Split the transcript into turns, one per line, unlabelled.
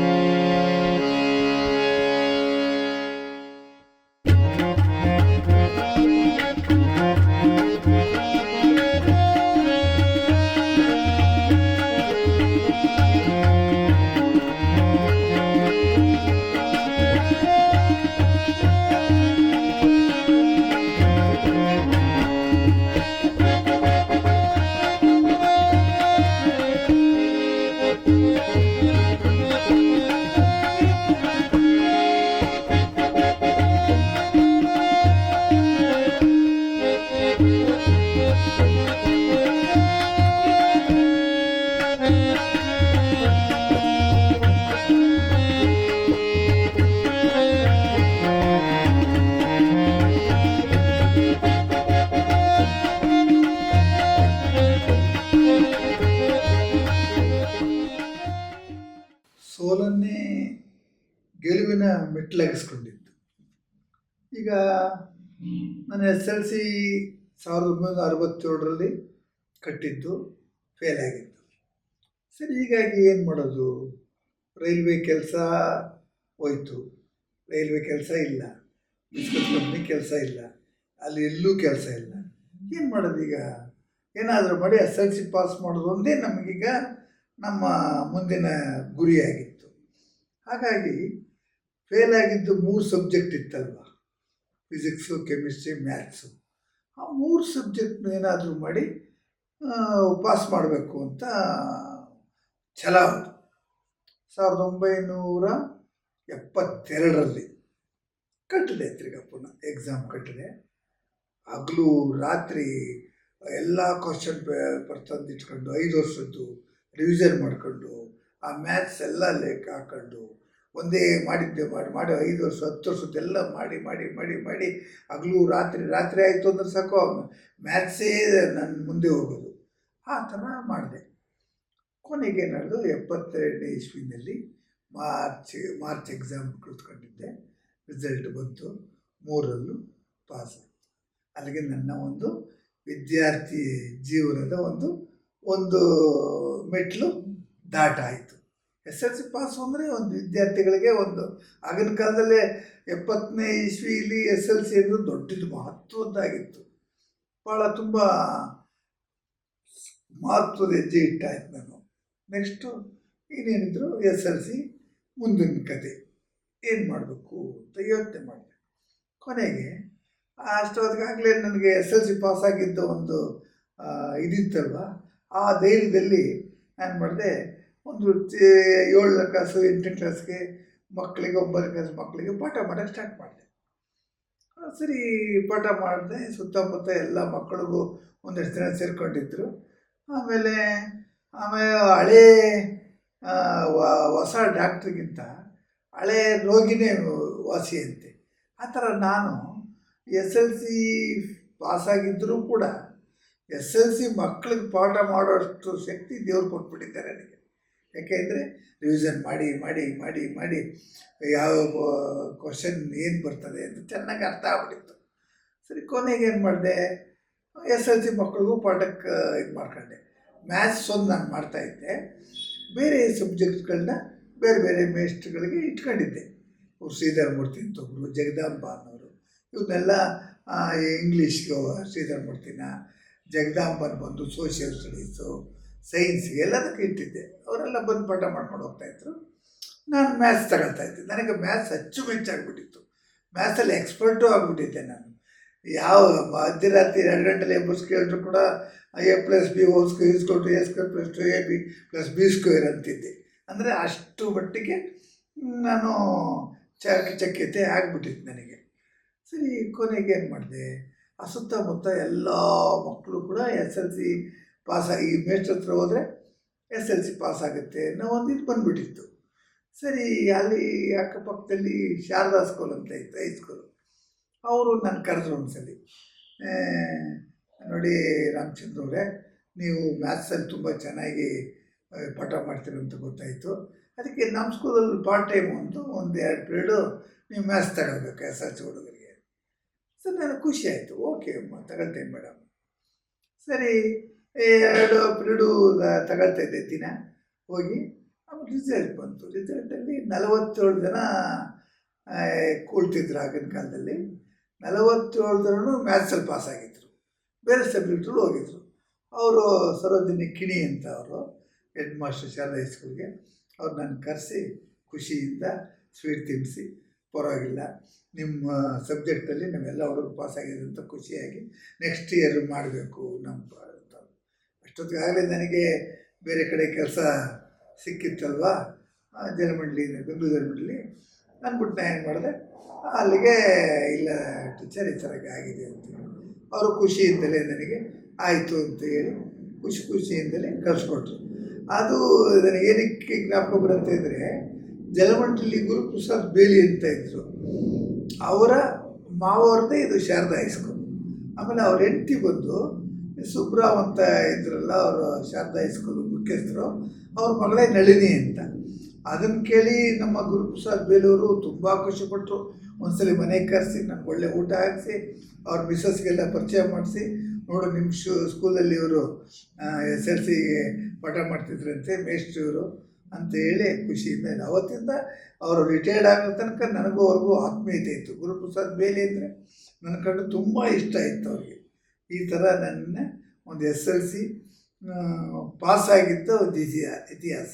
Thank. ಗೆಲುವಿನ ಮೆಟ್ಟಲಾಗಿಸ್ಕೊಂಡಿದ್ದು. ಈಗ ನಾನು ಎಸ್ ಎಲ್ ಸಿ ಸಾವಿರದ ಒಂಬೈನೂರ ಅರವತ್ತೇಳರಲ್ಲಿ ಕಟ್ಟಿದ್ದು ಫೇಲ್ ಆಗಿತ್ತು ಸರಿ, ಹೀಗಾಗಿ ಏನು ಮಾಡೋದು? ರೈಲ್ವೆ ಕೆಲಸ ಹೋಯ್ತು. ರೈಲ್ವೆ ಕೆಲಸ ಇಲ್ಲ. ಬಿಸ್ಕೆಟ್ ಕಂಪ್ನಿ ಕೆಲಸ ಇಲ್ಲ. ಅಲ್ಲಿ ಎಲ್ಲೂ ಕೆಲಸ ಇಲ್ಲ. ಏನು ಮಾಡೋದು ಈಗ? ಏನಾದರೂ ಮಾಡಿ ಎಸ್ ಎಲ್ ಸಿ ಪಾಸ್ ಮಾಡೋದು ಒಂದೇ ನಮಗೀಗ ನಮ್ಮ ಮುಂದಿನ ಗುರಿಯಾಗಿತ್ತು ಹಾಗಾಗಿ ಫೇಲ್ ಆಗಿದ್ದು ಮೂರು ಸಬ್ಜೆಕ್ಟ್ ಇತ್ತಲ್ವ? ಫಿಸಿಕ್ಸು ಕೆಮಿಸ್ಟ್ರಿ ಮ್ಯಾಥ್ಸು ಆ ಮೂರು ಸಬ್ಜೆಕ್ಟ್ನ ಏನಾದರೂ ಮಾಡಿ ಪಾಸ್ ಮಾಡಬೇಕು ಅಂತ ಛಲ ಸಾವಿರದ ಒಂಬೈನೂರ ಎಪ್ಪತ್ತೆರಡರಲ್ಲಿ ಕಟ್ಟಿದೆ ತಿರ್ಗಾ ಪುನಃ ಎಕ್ಸಾಮ್ ಕಟ್ಟಿದೆ. ಹಗಲು, ರಾತ್ರಿ ಎಲ್ಲ ಕ್ವಶನ್ ಪೇಪರ್ ತಂದಿಟ್ಕೊಂಡು ಐದು ವರ್ಷದ್ದು ರಿವಿಷನ್ ಮಾಡ್ಕೊಂಡು, ಆ ಮ್ಯಾಥ್ಸ್ ಎಲ್ಲ ಲೆಕ್ಕ ಹಾಕೊಂಡು ಒಂದೇ ಮಾಡಿದ್ದೆ ಮಾಡಿ ಮಾಡಿ ಐದು ವರ್ಷ, ಹತ್ತು ವರ್ಷದ್ದೆಲ್ಲ ಮಾಡಿ ಮಾಡಿ ಮಾಡಿ ಮಾಡಿ ಹಗಲು ರಾತ್ರಿ ರಾತ್ರಿ ಆಯಿತು ಅಂದ್ರೆ ಸಾಕು, ಮ್ಯಾಥ್ಸೇ ನನ್ನ ಮುಂದೆ ಹೋಗೋದು. ಆ ಥರ ಮಾಡಿದೆ. ಕೊನೆಗೆ ನಡೆದು ಎಪ್ಪತ್ತೆರಡನೇ ಇಸ್ವಿನಲ್ಲಿ ಮಾರ್ಚ್ ಮಾರ್ಚ್ ಎಕ್ಸಾಮ್ ಕೂತ್ಕೊಂಡಿದ್ದೆ ರಿಸಲ್ಟ್ ಬಂತು, ಮೂರಲ್ಲೂ ಪಾಸ್ ಆಯಿತು. ಅಲ್ಲಿಗೆ ನನ್ನ ಒಂದು ವಿದ್ಯಾರ್ಥಿ ಜೀವನದ ಒಂದು ಒಂದು ಮೆಟ್ಲು ದಾಟ ಆಯಿತು ಎಸ್ ಎಲ್ ಸಿ ಪಾಸ್ ಅಂದರೆ ಒಂದು ವಿದ್ಯಾರ್ಥಿಗಳಿಗೆ ಒಂದು ಆಗಿನ ಕಾಲದಲ್ಲೇ ಎಪ್ಪತ್ತನೇ ಇಸ್ವಿಲಿ ಎಸ್ ಎಲ್ ಸಿ ಅಂದರೆ ದೊಡ್ಡದು ಮಹತ್ವದ್ದಾಗಿತ್ತು. ಭಾಳ ತುಂಬ ಮಹತ್ವದ ಹೆಜ್ಜೆ ಇಟ್ಟಾಯ್ತು ನಾನು. ನೆಕ್ಸ್ಟು ಇನ್ನೇನಿದ್ರು ಎಸ್ ಎಲ್ ಸಿ ಮುಂದಿನ ಕತೆ ಏನು ಮಾಡಬೇಕು ಅಂತ ಯೋಚನೆ ಮಾಡಿದೆ. ಕೊನೆಗೆ ಅಷ್ಟೊತ್ತಿಗಾಗಲೇ ನನಗೆ ಎಸ್ ಎಲ್ ಸಿ ಪಾಸ್ ಆಗಿದ್ದ ಒಂದು ಇದಿತ್ತಲ್ವ? ಆ ಧೈರ್ಯದಲ್ಲಿ ನಾನು ಮಾಡಿದೆ ಒಂದು ಏಳನೇ ಕ್ಲಾಸು ಎಂಟನೇ ಕ್ಲಾಸ್ಗೆ ಮಕ್ಕಳಿಗೆ, ಒಂಬತ್ತನೇ ಕ್ಲಾಸ್ ಮಕ್ಕಳಿಗೆ ಪಾಠ ಮಾಡೋಕ್ಕೆ ಸ್ಟಾರ್ಟ್ ಮಾಡಿದೆ. ಸರಿ, ಪಾಠ ಮಾಡಿದೆ, ಸುತ್ತಮುತ್ತ ಎಲ್ಲ ಮಕ್ಕಳಿಗೂ ಒಂದಷ್ಟು ಜನ ಸೇರಿಕೊಂಡಿದ್ರು. ಆಮೇಲೆ ಆಮೇಲೆ ಹಳೇ ಹೊಸ ಡಾಕ್ಟ್ರಿಗಿಂತ ಹಳೇ ರೋಗಿನೇ ವಾಸಿಯಂತೆ. ಆ ಥರ ನಾನು ಎಸ್ ಎಲ್ ಸಿ ಪಾಸಾಗಿದ್ದರೂ ಕೂಡ ಎಸ್ ಎಲ್ ಸಿ ಮಕ್ಕಳಿಗೆ ಪಾಠ ಮಾಡೋಷ್ಟು ಶಕ್ತಿ ದೇವ್ರು ಕೊಟ್ಬಿಟ್ಟಿದ್ದಾರೆ ನನಗೆ. ಯಾಕೆಂದರೆ ರಿವಿಷನ್ ಮಾಡಿ ಮಾಡಿ ಮಾಡಿ ಮಾಡಿ ಯಾವ ಕ್ವಶನ್ ಏನು ಬರ್ತದೆ ಅಂತ ಚೆನ್ನಾಗಿ ಅರ್ಥ ಆಗ್ಬಿಟ್ಟಿತ್ತು. ಸರಿ, ಕೊನೆಗೆ ಏನು ಮಾಡಿದೆ? ಎಸ್ ಎಲ್ ಸಿ ಮಕ್ಕಳಿಗೂ ಪಾಠಕ್ಕೆ ಇದು ಮಾಡ್ಕೊಂಡೆ. ಮ್ಯಾಥ್ಸ್ ಒಂದು ನಾನು ಮಾಡ್ತಾಯಿದ್ದೆ ಬೇರೆ ಸಬ್ಜೆಕ್ಟ್ಗಳನ್ನ ಬೇರೆ ಬೇರೆ ಮೇಸ್ಟ್ಗಳಿಗೆ ಇಟ್ಕೊಂಡಿದ್ದೆ. ಅವ್ರು ಶ್ರೀಧರಮೂರ್ತಿ ಅಂತ ಒಬ್ಬರು ಜಗದಾಂಬ ಅನ್ನೋರು. ಇವನ್ನೆಲ್ಲ ಇಂಗ್ಲೀಷ್ಗೆ ಶ್ರೀಧರಮೂರ್ತಿನ ಜಗದಾಂಬನ್ ಬಂದು ಸೋಷಿಯಲ್ ಸ್ಟಡೀಸು ಸೈನ್ಸ್ ಎಲ್ಲದಕ್ಕೂ ಇಟ್ಟಿದ್ದೆ. ಅವರೆಲ್ಲ ಬಂದು ಪಾಠ ಮಾಡ್ಕೊಂಡು ಹೋಗ್ತಾಯಿದ್ರು ನಾನು ಮ್ಯಾಥ್ಸ್ ತಗೊಳ್ತಾ ಇದ್ದೆ. ನನಗೆ ಮ್ಯಾಥ್ಸ್ ಅಚ್ಚುಮೆಚ್ಚಾಗ್ಬಿಟ್ಟಿತ್ತು ಮ್ಯಾಥ್ಸಲ್ಲಿ ಎಕ್ಸ್ಪರ್ಟು ಆಗಿಬಿಟ್ಟಿದ್ದೆ ನಾನು. ಯಾವ ಮಧ್ಯರಾತ್ರಿ ಎರಡು ಗಂಟೆಲಿ ಎಂಬರ್ಸ್ ಕೇಳಿದ್ರು ಕೂಡ a plus b whole square ಇಸ್ಕೊಟ್ಟು a square plus two a b plus b square ಅಂತಿದ್ದೆ. ಅಂದರೆ ಅಷ್ಟು ಮಟ್ಟಿಗೆ ನಾನು ಚಕ್ ಚಕ್ಯತೆ ಆಗಿಬಿಟ್ಟಿತ್ತು ನನಗೆ. ಸರಿ, ಕೊನೆಗೆ ಏನು ಮಾಡಿದೆ? ಆ ಸುತ್ತಮುತ್ತ ಎಲ್ಲ ಮಕ್ಕಳು ಕೂಡ ಎಸ್ ಎಲ್ ಸಿ ಪಾಸಾಗಿ ಮೇಷ್ಟ್ರ ಹತ್ರ ಹೋದರೆ ಎಸ್ ಎಲ್ ಸಿ ಪಾಸ್ ಆಗುತ್ತೆ ಅನ್ನೋ ಒಂದು ಇದು ಬಂದುಬಿಟ್ಟಿತ್ತು. ಸರಿ, ಅಲ್ಲಿ ಅಕ್ಕಪಕ್ಕದಲ್ಲಿ ಶಾರದಾ ಸ್ಕೂಲ್ ಅಂತ ಇತ್ತು ಹೈಸ್ಕೂಲು ಅವರು ನನ್ನ ಕರೆದ್ರು ಒಂದ್ಸಲಿ ನೋಡಿ ರಾಮಚಂದ್ರ ಅವರೇ, ನೀವು ಮ್ಯಾಥ್ಸಲ್ಲಿ ತುಂಬ ಚೆನ್ನಾಗಿ ಪಾಠ ಮಾಡ್ತೀರಿ ಅಂತ ಗೊತ್ತಾಯಿತು. ಅದಕ್ಕೆ ನಮ್ಮ ಸ್ಕೂಲಲ್ಲಿ ಪಾರ್ಟ್ ಟೈಮ್ ಒಂದು ಒಂದು ಎರಡು ಪೀರಿಯಡು ನೀವು ಮ್ಯಾಥ್ಸ್ ತಗೊಳ್ಬೇಕು ಎಸ್ ಎಲ್ ಸಿ ಹುಡುಗರಿಗೆ. ಸರ್, ನನಗೆ ಖುಷಿ ಆಯಿತು. ಓಕೆ ತಗೊಳ್ತೇನೆ ಮೇಡಮ್. ಸರಿ ಎರಡು ಪಿರಿಡು ತಗೊಳ್ತಾ ಇದ್ದೆ ದಿನ. ಹೋಗಿ ಆಮೇಲೆ ರಿಸಲ್ಟ್ ಬಂತು. ರಿಸಲ್ಟಲ್ಲಿ ನಲವತ್ತೇಳು ಜನ ಕೂಳ್ತಿದ್ರು ಆಗಿನ ಕಾಲದಲ್ಲಿ. ನಲವತ್ತೇಳು ಜನರು ಮ್ಯಾಥ್ಸಲ್ಲಿ ಪಾಸ್ ಆಗಿದ್ದರು ಬೇರೆ ಸಬ್ಜೆಕ್ಟಲ್ಲಿ ಹೋಗಿದ್ರು. ಅವರು ಸರೋಜಿನಿ ಕಿಣಿ ಅಂತ ಅವರು ಹೆಡ್ ಮಾಸ್ಟರ್ ಶಾರದಾ ಹೈಸ್ಕೂಲ್ಗೆ ಅವ್ರು ನಾನು ಕರೆಸಿ, ಖುಷಿಯಿಂದ ಸ್ವೀಟ್ ತಿನ್ನಿಸಿ ಪರವಾಗಿಲ್ಲ. ನಿಮ್ಮ ಸಬ್ಜೆಕ್ಟಲ್ಲಿ ನಾವೆಲ್ಲ ಹುಡುಗರು ಪಾಸ್ ಆಗಿದೆ ಅಂತ ಖುಷಿಯಾಗಿ ನೆಕ್ಸ್ಟ್ ಇಯರ್ ಮಾಡಬೇಕು ನಮ್ಮ ಅಷ್ಟೊತ್ತಿಗಾಗಲೇ ನನಗೆ ಬೇರೆ ಕಡೆ ಕೆಲಸ ಸಿಕ್ಕಿತ್ತಲ್ವಾ? ಆ, ಜಲಮಂಡಲಿ ಬೆಂಗಳೂರು ಜಲಮಂಡಲಿ ಬಿಟ್ಟು ನಾನು ಏನು ಮಾಡಿದೆ? ಅಲ್ಲಿಗೆ ಇಲ್ಲ ಟೀಚರ್ ಈ ಥರ ಆಗಿದೆ ಅಂತ ಅವರು ಖುಷಿಯಿಂದಲೇ ನನಗೆ ಆಯಿತು ಅಂತ ಹೇಳಿ ಖುಷಿ ಖುಷಿಯಿಂದಲೇ ಕಳಿಸ್ಕೊಟ್ರು. ಅದು ನನಗೆ ಏನಕ್ಕೆ ಜ್ಞಾಪಕ ಬರುತ್ತೆ ಅಂದರೆ ಜಲಮಂಡಲಿ ಗುರುಪ್ರಸಾದ್ ಬೇಲಿ ಅಂತ ಇದ್ದರು ಅವರ ಮಾವವ್ರದ್ದೇ ಇದು ಶಾರದಾ ಹೈಸ್ಕೂಲ್. ಆಮೇಲೆ ಅವ್ರ ಹೆಂಡತಿ ಬಂದು ಸುಬ್ರಾವ್ ಅಂತ ಇದ್ರಲ್ಲ ಅವರು ಶಾರದಾ ಹೈಸ್ಕೂಲ್ ಮುಖ್ಯಸ್ಥರು, ಅವ್ರ ಮಗಳೇ ನಳಿನಿ ಅಂತ. ಅದನ್ನು ಕೇಳಿ ನಮ್ಮ ಗುರುಪ್ರಸಾದ್ ಬೇಲೂರು ತುಂಬ ಖುಷಿಪಟ್ಟರು ಒಂದ್ಸಲಿ ಮನೆಗೆ ಕರೆಸಿ ನನಗೆ ಒಳ್ಳೆ ಊಟ ಹಾಕಿಸಿ, ಅವ್ರ ಮಿಸ್ಸಸ್ಗೆಲ್ಲ ಪರಿಚಯ ಮಾಡಿಸಿ. ನೋಡು ನಿಮ್ಮ ಶೂ ಸ್ಕೂಲಲ್ಲಿ ಇವರು ಎಸ್ ಎಲ್ ಸಿಗೆ ಪಾಠ ಮಾಡ್ತಿದ್ರಂತೆ, ಮೇಷ್ಟ್ರು ಇವರು ಅಂತ ಹೇಳಿ ಖುಷಿಯಿಂದ. ಅವತ್ತಿಂದ ಅವರು ರಿಟೈರ್ಡ್ ಆಗೋ ತನಕ ನನಗೂ ಅವ್ರಿಗೂ ಆತ್ಮೀಯತೆ ಇತ್ತು. ಗುರುಪ್ರಸಾದ್ ಬೇಲಿ ಅಂದರೆ ನನ್ನ ಕಂಡು ತುಂಬ ಇಷ್ಟ ಇತ್ತು ಅವ್ರಿಗೆ. ಈ ಥರ ನನ್ನ ಒಂದು ಎಸ್ ಎಲ್ ಸಿ ಪಾಸಾಗಿದ್ದ ಒಂದು ಇತಿಹಾಸ.